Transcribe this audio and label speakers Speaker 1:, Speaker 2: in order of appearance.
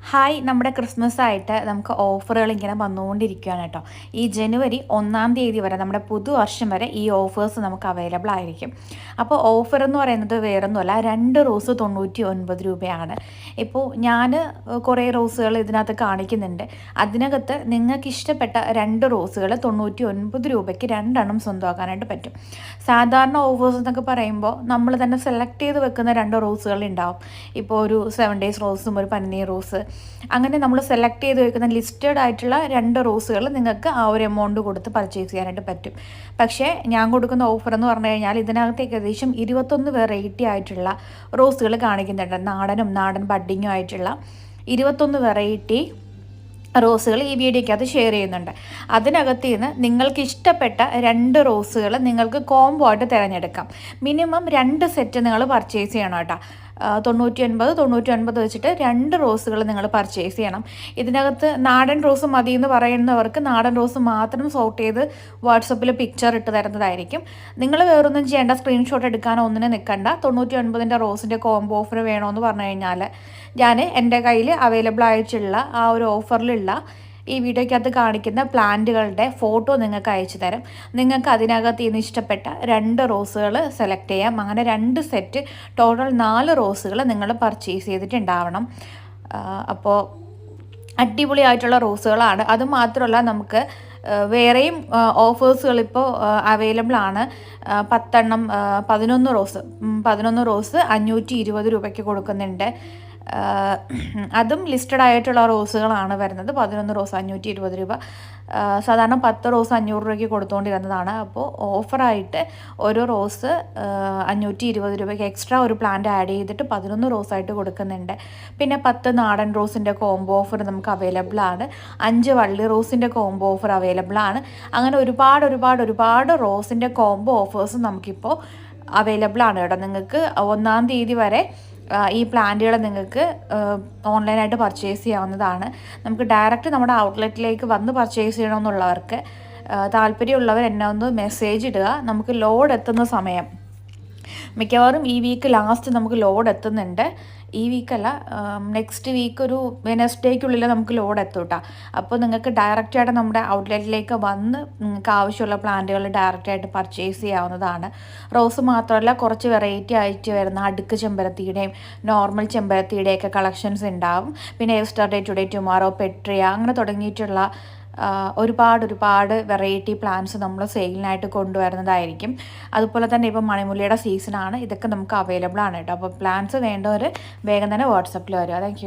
Speaker 1: Hi നമ്മുടെ Christmas ആയിട്ട് നമുക്ക് ഓഫറുകൾ ഇങ്ങനെ വന്നുകൊണ്ടിരിക്കുകയാണ് കേട്ടോ. ഈ ജനുവരി ഒന്നാം തീയതി വരെ നമ്മുടെ പുതുവർഷം വരെ ഈ ഓഫേഴ്സ് നമുക്ക് അവൈലബിൾ ആയിരിക്കും. അപ്പോൾ ഓഫർ എന്ന് പറയുന്നത് വേറൊന്നുമല്ല രണ്ട് റോസ് തൊണ്ണൂറ്റി ഒൻപത് രൂപയാണ്. ഇപ്പോൾ ഞാൻ കുറേ റോസുകൾ ഇതിനകത്ത് കാണിക്കുന്നുണ്ട്. അതിനകത്ത് നിങ്ങൾക്ക് ഇഷ്ടപ്പെട്ട രണ്ട് റോസുകൾ തൊണ്ണൂറ്റി ഒൻപത് രൂപയ്ക്ക് രണ്ടെണ്ണം സ്വന്തമാക്കാനായിട്ട് പറ്റും. സാധാരണ ഓഫേഴ്സ് എന്നൊക്കെ പറയുമ്പോൾ നമ്മൾ തന്നെ സെലക്ട് ചെയ്ത് വെക്കുന്ന രണ്ട് റോസുകൾ ഉണ്ടാവും. ഇപ്പോൾ ഒരു സെവൻ ഡേയ്സ് റോസും ഒരു പന്നീർ റോസ് അങ്ങനെ നമ്മൾ സെലക്ട് ചെയ്ത് വെക്കുന്ന ലിസ്റ്റഡ് ആയിട്ടുള്ള രണ്ട് റോസുകൾ നിങ്ങൾക്ക് ആ ഒരു എമൗണ്ട് കൊടുത്ത് പർച്ചേസ് ചെയ്യാനായിട്ട് പറ്റും. പക്ഷേ ഞാൻ കൊടുക്കുന്ന ഓഫർ എന്ന് പറഞ്ഞു കഴിഞ്ഞാൽ ഇതിനകത്ത് ഏകദേശം ഇരുപത്തൊന്ന് വെറൈറ്റി ആയിട്ടുള്ള റോസുകൾ കാണിക്കുന്നുണ്ട്. നാടനും നാടൻ ബഡ്ഡിങ്ങും ആയിട്ടുള്ള ഇരുപത്തൊന്ന് വെറൈറ്റി റോസുകൾ ഈ വീഡിയോയ്ക്കകത്ത് ഷെയർ ചെയ്യുന്നുണ്ട്. അതിനകത്ത് നിന്ന് നിങ്ങൾക്ക് ഇഷ്ടപ്പെട്ട രണ്ട് റോസുകൾ നിങ്ങൾക്ക് കോംബോ ആയിട്ട് തിരഞ്ഞെടുക്കാം. മിനിമം രണ്ട് സെറ്റ് നിങ്ങൾ പർച്ചേസ് ചെയ്യണം കേട്ടോ. തൊണ്ണൂറ്റി ഒൻപത് തൊണ്ണൂറ്റി ഒൻപത് വെച്ചിട്ട് രണ്ട് റോസുകൾ നിങ്ങൾ പർച്ചേസ് ചെയ്യണം. ഇതിനകത്ത് നാടൻ റോസ് മതി എന്ന് പറയുന്നവർക്ക് നാടൻ റോസ് മാത്രം സോർട്ട് ചെയ്ത് വാട്സപ്പിൽ പിക്ചർ ഇട്ട് തരുന്നതായിരിക്കും. നിങ്ങൾ വേറൊന്നും ചെയ്യേണ്ട സ്ക്രീൻഷോട്ട് എടുക്കാനോ ഒന്നിനെ നിൽക്കണ്ട തൊണ്ണൂറ്റി ഒൻപതിന്റെ റോസിന്റെ കോംബോ ഓഫർ വേണമെന്ന് പറഞ്ഞു കഴിഞ്ഞാൽ ഞാൻ എന്റെ കയ്യിൽ അവൈലബിൾ ആയിട്ടുള്ള ആ ഒരു ഓഫറിലുള്ള ഈ വീഡിയോയ്ക്കകത്ത് കാണിക്കുന്ന പ്ലാന്റുകളുടെ ഫോട്ടോ നിങ്ങൾക്ക് അയച്ചു തരും. നിങ്ങൾക്ക് അതിനകത്ത് ഇന്ന് ഇഷ്ടപ്പെട്ട രണ്ട് റോസുകൾ സെലക്ട് ചെയ്യാം. അങ്ങനെ രണ്ട് സെറ്റ് ടോട്ടൽ നാല് റോസുകൾ നിങ്ങൾ പർച്ചേസ് ചെയ്തിട്ടുണ്ടാവണം. അപ്പോൾ അടിപൊളിയായിട്ടുള്ള റോസുകളാണ്. അതുമാത്രമല്ല നമുക്ക് വേറെയും ഓഫേഴ്സുകൾ ഇപ്പോൾ അവൈലബിൾ ആണ്. പത്തെണ്ണം പതിനൊന്ന് റോസ് പതിനൊന്ന് റോസ് അഞ്ഞൂറ്റി ഇരുപത് രൂപയ്ക്ക് കൊടുക്കുന്നുണ്ട്. അതും ലിസ്റ്റഡ് ആയിട്ടുള്ള റോസുകളാണ് വരുന്നത്. പതിനൊന്ന് റോസ് അഞ്ഞൂറ്റി ഇരുപത് രൂപ സാധാരണ പത്ത് റോസ് അഞ്ഞൂറ് രൂപയ്ക്ക് കൊടുത്തുകൊണ്ടിരുന്നതാണ് അപ്പോൾ ഓഫറായിട്ട് ഒരു റോസ് അഞ്ഞൂറ്റി ഇരുപത് രൂപയ്ക്ക് എക്സ്ട്രാ ഒരു പ്ലാന്റ് ആഡ് ചെയ്തിട്ട് പതിനൊന്ന് റോസായിട്ട് കൊടുക്കുന്നുണ്ട്. പിന്നെ പത്ത് നാടൻ റോസിന്റെ കോംബോ ഓഫർ നമുക്ക് അവൈലബിൾ ആണ്. അഞ്ച് വള്ളി റോസിന്റെ കോംബോ ഓഫർ അവൈലബിൾ ആണ്. അങ്ങനെ ഒരുപാട് ഒരുപാട് ഒരുപാട് റോസിന്റെ കോംബോ ഓഫേഴ്സ് നമുക്കിപ്പോൾ അവൈലബിൾ ആണ് കേട്ടോ. നിങ്ങൾക്ക് ഒന്നാം തീയതി വരെ ഈ പ്ലാന്റുകൾ നിങ്ങൾക്ക് ഓൺലൈനായിട്ട് പർച്ചേസ് ചെയ്യാവുന്നതാണ്. നമുക്ക് ഡയറക്റ്റ് നമ്മുടെ ഔട്ട്ലെറ്റിലേക്ക് വന്ന് പർച്ചേസ് ചെയ്യണമെന്നുള്ളവർക്ക് താല്പര്യമുള്ളവർ എന്നെ ഒന്ന് മെസ്സേജ് ഇടുക. നമുക്ക് ലോഡ് എത്തുന്ന സമയം. മിക്കവാറും ഈ വീക്ക് ലാസ്റ്റ് നമുക്ക് ലോഡ് എത്തുന്നുണ്ട്. ഈ വീക്കല്ല നെക്സ്റ്റ് വീക്ക് ഒരു വെനസ്ഡേക്കുള്ളിൽ നമുക്ക് ലോഡ് എത്തും കേട്ടോ അപ്പോൾ നിങ്ങൾക്ക് ഡയറക്റ്റായിട്ട് നമ്മുടെ ഔട്ട്ലെറ്റിലേക്ക് വന്ന് നിങ്ങൾക്ക് ആവശ്യമുള്ള പ്ലാന്റുകൾ ഡയറക്റ്റായിട്ട് പർച്ചേസ് ചെയ്യാവുന്നതാണ്. റോസ് മാത്രമല്ല കുറച്ച് വെറൈറ്റി ആയിട്ട് വരുന്ന അടുക്ക് ചെമ്പരത്തിയുടെയും നോർമൽ ചെമ്പരത്തിയുടെയൊക്കെ കളക്ഷൻസ് ഉണ്ടാവും. പിന്നെ എസ്റ്റർഡേ ടുഡേ ടുമാറോ പെട്രിയ അങ്ങനെ തുടങ്ങിയിട്ടുള്ള ഒരുപാട് ഒരുപാട് വെറൈറ്റി പ്ലാന്റ്സ് നമ്മൾ സെയിലിനായിട്ട് കൊണ്ടുവരുന്നതായിരിക്കും. അതുപോലെ തന്നെ ഇപ്പോൾ മണിമുല്ലയുടെ സീസണാണ് ഇതൊക്കെ നമുക്ക് അവൈലബിൾ ആണ് കേട്ടോ. അപ്പോൾ പ്ലാന്റ്സ് വേണ്ടവർ വേഗം തന്നെ വാട്സപ്പിൽ വരിക. താങ്ക്